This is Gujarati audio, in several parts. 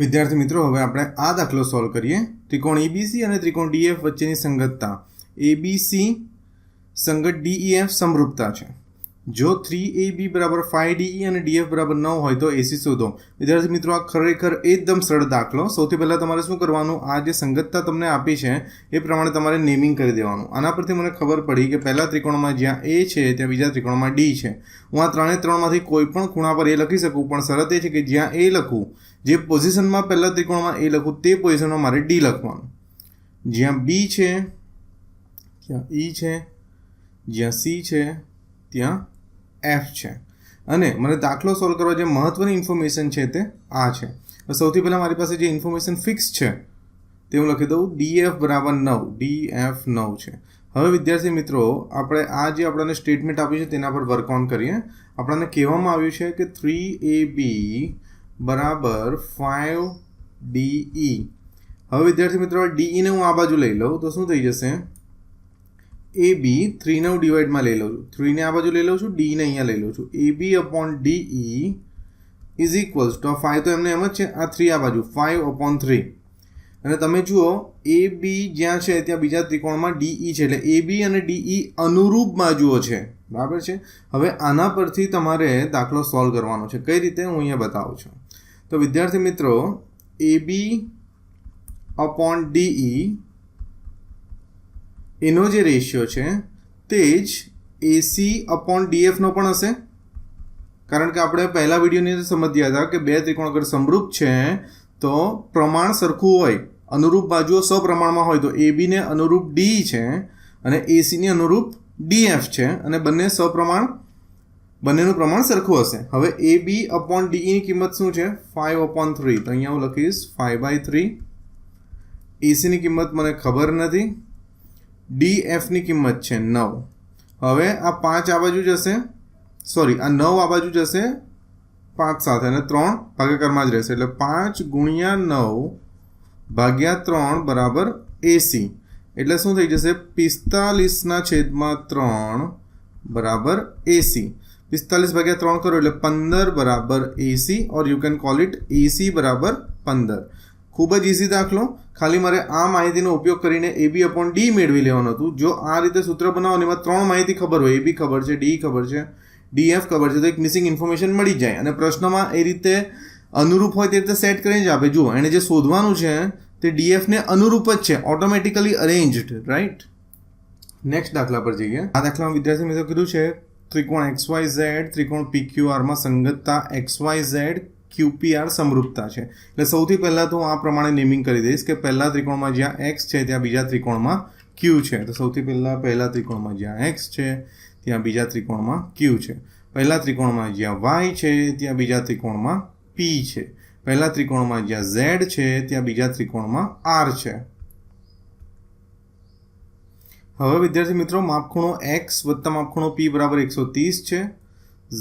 વિદ્યાર્થી મિત્રો, હવે આપણે આ દાખલો સોલ્વ કરીએ. ત્રિકોણ એબીસી અને ત્રિકોણ ડીએફ વચ્ચેની સંગતતા. એબીસી સંગત ડીઈએફ સમરૂપતા છે. જો થ્રી એ બી બરાબર ફાઈવ ડીઈ અને ડીએફ બરાબર નવ હોય તો એસી શોધો. વિદ્યાર્થી મિત્રો, આ ખરેખર એકદમ સરળ દાખલો. સૌથી પહેલાં તમારે શું કરવાનું? આ જે સંગતતા તમને આપી છે, એ પ્રમાણે તમારે નેમિંગ કરી દેવાનું. આના પરથી મને ખબર પડી કે પહેલા ત્રિકોણમાં જ્યાં એ છે, ત્યાં બીજા ત્રિકોણમાં ડી છે. હું આ ત્રણે ત્રણમાંથી કોઈ પણ ખૂણા પર એ લખી શકું, પણ શરત એ છે કે જ્યાં એ લખું, જે પોઝિશનમાં પહેલા ત્રિકોણમાં એ લખું, તે પોઝિશનમાં મારે ડી લખવાનું. જ્યાં બી છે, ત્યાં ઈ છે, જ્યાં સી છે, ત્યાં એફ છે. અને મને દાખલો સોલ્વ કરવા જે મહત્વની ઇન્ફોર્મેશન છે તે આ છે. સૌથી પહેલાં મારી પાસે જે ઇન્ફોર્મેશન ફિક્સ છે તે હું લખી દઉં. ડી એફ બરાબર નવ. ડી એફ નવ છે. હવે વિદ્યાર્થી મિત્રો, આપણે આ જે આપણને સ્ટેટમેન્ટ આપ્યું છે તેના પર વર્ક ઓન કરીએ. આપણને કહેવામાં આવ્યું છે કે થ્રી એ બી બરાબર ફાઇવ ડી ઈ હવે વિદ્યાર્થી મિત્રો ડીઈને હું આ બાજુ લઈ લઉં તો શું થઈ જશે? એ બી થ્રીને હું ડિવાઈડમાં લઈ લઉં છું. થ્રીને આ બાજુ લઈ લઉં છું, ડીને અહીંયા લઈ લઉં છું. A B upon D E is equals to five તો એમને એમ જ છે, આ થ્રી આ બાજુ ફાઈવ અપોન થ્રી અને તમે જુઓ, એ બી જ્યાં છે ત્યાં બીજા ત્રિકોણમાં ડીઈ છે, એટલે એ બી અને ડીઈ અનુરૂપ બાજુઓ છે. બરાબર છે? હવે આના પરથી તમારે દાખલો સોલ્વ કરવાનો છે. કઈ રીતે? હું અહીંયા બતાવું છું. તો વિદ્યાર્થી મિત્રો, એ બી અપોન ડીઈ એનો જે રેશિયો છે, તે જ એસી અપોન ડીએફનો પણ હશે. કારણ કે આપણે પહેલા વિડીયોની અંદર સમજ્યા હતા કે બે ત્રિકોણ અગર સમરૂપ છે, તો પ્રમાણ સરખું હોય. અનુરૂપ બાજુઓ સપ્રમાણમાં હોય, તો એ બીને અનુરૂપ ડી છે અને એસીની અનુરૂપ ડીએફ છે અને બંને સપ્રમાણ, બંનેનું પ્રમાણ સરખું હશે. હવે એ બી અપોન ડીની કિંમત શું છે? ફાઇવ અપોન થ્રી તો અહીંયા હું લખીશ ફાઇવ બાય થ્રી એસીની કિંમત મને ખબર નથી. ડી એફની કિંમત છે નવ. હવે આ પાંચ આ બાજુ જશે. સોરી આ નવ આ બાજુ જશે પાંચ સાથે અને ત્રણ ભાગાકારમાં જ રહેશે. એટલે પાંચ ગુણ્યા નવ ભાગ્યા ત્રણ બરાબર એસી એટલે શું થઈ જશે? પિસ્તાલીસના છેદમાં ત્રણ બરાબર એસી પિસ્તાલીસ ભાગ્યા ત્રણ કરો એટલે પંદર બરાબર AC or you can call it AC બરાબર પંદર. ખૂબ જ ઇઝી દાખલો. ખાલી મારે આ માહિતીનો ઉપયોગ કરીને એ બી અપોન ડી મેળવી લેવાનું હતું. જો આ રીતે સૂત્ર બનાવો એમાં ત્રણ માહિતી ખબર હોય એ બી ખબર છે ડી ખબર છે ડીએફ ખબર છે, તો એક મિસિંગ ઇન્ફોર્મેશન મળી જાય. અને પ્રશ્નમાં એ રીતે અનુરૂપ હોય તે રીતે સેટ કરીને જ આપે. જુઓ એણે જે શોધવાનું છે, તે ડીએફને અનુરૂપ જ છે. ઓટોમેટિકલી અરેન્જડ રાઈટ નેક્સ્ટ દાખલા પર જઈએ. આ દાખલામાં વિદ્યાર્થી મિત્રો કીધું છે, ત્રિકોણ એક્સ વાય ઝેડ ત્રિકોણ પીક્યુઆરમાં સંગતતા એક્સ વાય ઝેડ ક્યુપીઆર સમરૂપતા છે. એટલે સૌથી પહેલાં તો હું આ પ્રમાણે નેમિંગ કરી દઈશ કે પહેલા ત્રિકોણમાં જ્યાં એક્સ છે, ત્યાં બીજા ત્રિકોણમાં ક્યુ છે. તો સૌથી પહેલાં પહેલા ત્રિકોણમાં જ્યાં એક્સ છે, ત્યાં બીજા ત્રિકોણમાં ક્યુ છે. પહેલા ત્રિકોણમાં જ્યાં વાય છે, ત્યાં બીજા ત્રિકોણમાં પી છે. પહેલા ત્રિકોણમાં જ્યાં ઝેડ છે, ત્યાં બીજા ત્રિકોણમાં આર છે. હવે વિદ્યાર્થી મિત્રો માપખૂણો એક્સ વત્તા માપખૂણો પી બરાબર એકસો ત્રીસ છે.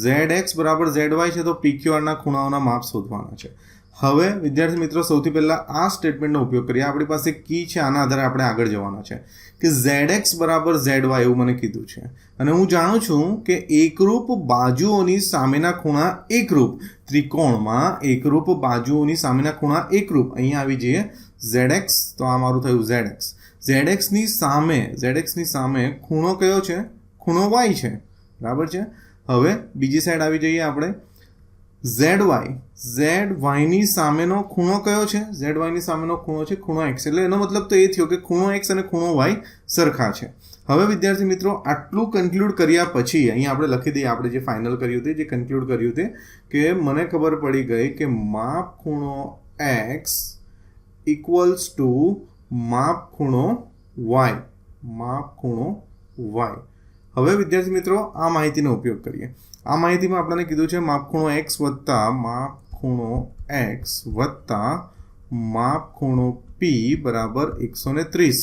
ઝેડ એક્સ બરાબર ઝેડ વાય છે તો પીક્યુઆરના ખૂણાઓના માપ શોધવાના છે. હવે, વિદ્યાર્થી મિત્રો, સૌથી પહેલાં આ સ્ટેટમેન્ટનો ઉપયોગ કરીએ. આપણી પાસે કી છે, આના આધારે આપણે આગળ જવાના છે કે ઝેડ એક્સ બરાબર ઝેડ વાય એવું મને કીધું છે. અને હું જાણું છું કે એકરૂપ બાજુઓની સામેના ખૂણા એકરૂપ, ત્રિકોણમાં એકરૂપ બાજુઓની સામેના ખૂણા એકરૂપ. અહીંયા આવી જઈએ. ઝેડ એક્સ, તો આ મારું થયું ઝેડ એક્સ. ઝેડ એક્સની સામે, ઝેડ એક્સની સામે ખૂણો કયો છે? ખૂણો વાય છે. બરાબર છે? હવે બીજી સાઈડ આવી જઈએ આપણે. ઝેડ વાય ઝેડ વાયની સામેનો ખૂણો કયો છે? ઝેડ વાયની સામેનો ખૂણો છે ખૂણો એક્સ. એટલે એનો મતલબ તો એ થયો કે ખૂણો એક્સ અને ખૂણો વાય સરખા છે. હવે વિદ્યાર્થી મિત્રો, આટલું કન્ક્લુડ કર્યા પછી, અહીંયા આપણે લખી દઈએ, આપણે જે ફાઇનલ કર્યું હતું જે કન્ક્લુડ કર્યું હતું કે મને ખબર પડી ગઈ કે માપ ખૂણો એક્સ ઇક્વલ્સ ટુ માપ ખૂણો વાય. માપ ખૂણો વાય. હવે વિદ્યાર્થી મિત્રો, આ માહિતીનો ઉપયોગ કરીએ. આ માહિતીમાં આપણને કીધું છે માપખૂણો એક્સ વત્તા માપખૂણો એક્સ વત્તા માપખૂણો પી બરાબર એકસો ને ત્રીસ.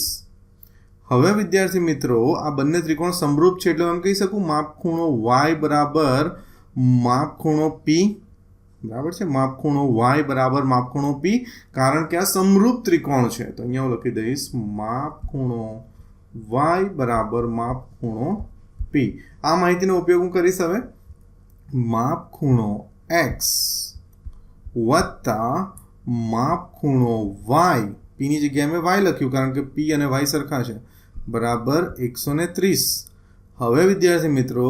હવે વિદ્યાર્થી મિત્રો, આ બંને ત્રિકોણ સમરૂપ છે એટલે એમ કહી શકું માપખૂણો વાય બરાબર માપખૂણો પી બરાબર છે? માપખૂણો વાય બરાબર માપખૂણો પી કારણ કે આ સમરૂપ ત્રિકોણ છે. તો અહીંયા હું લખી દઈશ માપખૂણો વાય બરાબર માપખૂણો પી આ માહિતીનો ઉપયોગ હું કરીશ હવે. માપ ખૂણો એક્સ વત્તા માપ ખૂણો વાય પીની જગ્યાએ મેં વાય લખ્યું કારણ કે પી અને વાય સરખા છે. બરાબર એકસો ત્રીસ. હવે વિદ્યાર્થી મિત્રો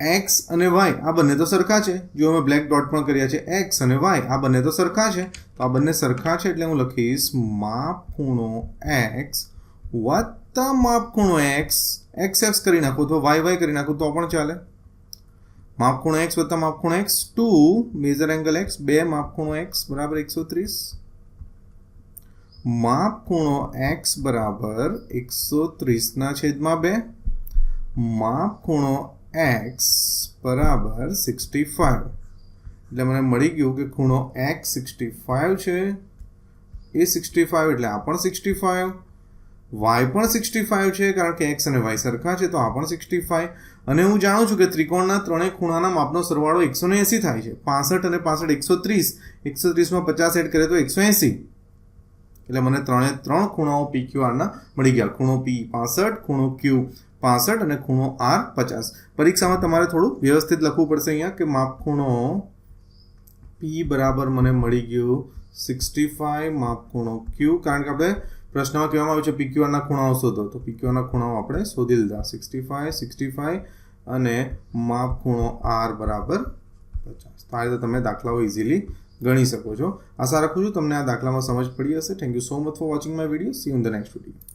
એક્સ અને વાય આ બંને તો સરખા છે. જો અમે બ્લેક ડોટ પણ કર્યા છે એક્સ અને વાય આ બંને તો સરખા છે, તો આ બંને સરખા છે એટલે હું લખીશ માપ ખૂણો એક્સ વત્તા માપ ખૂણો એક્સ એક્સ એક્સ કરી નાખું તો વાય વાય કરી નાખું તો પણ ચાલે માપ ખૂણો એક્સ વત્તા માપ ખૂણો X two major angle X બે માપ ખૂણો એક્સ બરાબર એકસો ત્રીસ માપ ખૂણો એક્સ બરાબર એકસો ત્રીસના છેદમાં બે માપ ખૂણો એક્સ બરાબર સિક્સટી ફાઇવ એટલે મને મળી ગયું કે ખૂણો એક્સ સિક્સટી ફાઇવ છે એ સિક્સટી ફાઇવ એટલે આ પણ સિક્સટી ફાઇવ વાય પણ સિક્સટી ફાઇવ છે, કારણ કે એક્સ અને વાય સરખા છે, તો આ પણ સિક્સટી ફાઇવ અને હું જાણું છું કે ત્રિકોણના ત્રણેય ખૂણાના માપનો સરવાળો એકસો ને એંસી થાય છે. પાસઠ અને પાસઠ એકસો ત્રીસ. એકસો ત્રીસમાં પચાસ એડ કરે તો એકસો એંસી. એટલે મને ત્રણે ત્રણ ખૂણાઓ પી ક્યુ આરના મળી ગયા. ખૂણો પી પાસઠ, ખૂણો ક્યુ પાસઠ અને ખૂણો આર પચાસ. પરીક્ષામાં તમારે થોડું વ્યવસ્થિત લખવું પડશે અહીંયા કે માપ ખૂણો પી બરાબર મને મળી ગયું સિક્સટી ફાઇવ માપ ખૂણો ક્યુ કારણ કે આપણે પ્રશ્નમાં કહેવામાં આવ્યું છે, પીક્યુઆરના ખૂણાઓ શોધો. તો પીક્યુઆરના ખૂણાઓ આપણે શોધી લીધા. સિક્સટી ફાઈવ સિક્સટી ફાઈવ અને માપ ખૂણો આર બરાબર પચાસ. તો આ રીતે તમે દાખલાઓ ઇઝીલી ગણી શકો છો. આશા રાખું છું તમને આ દાખલામાં સમજ પડી હશે. Thank you so much for watching my video see in the next video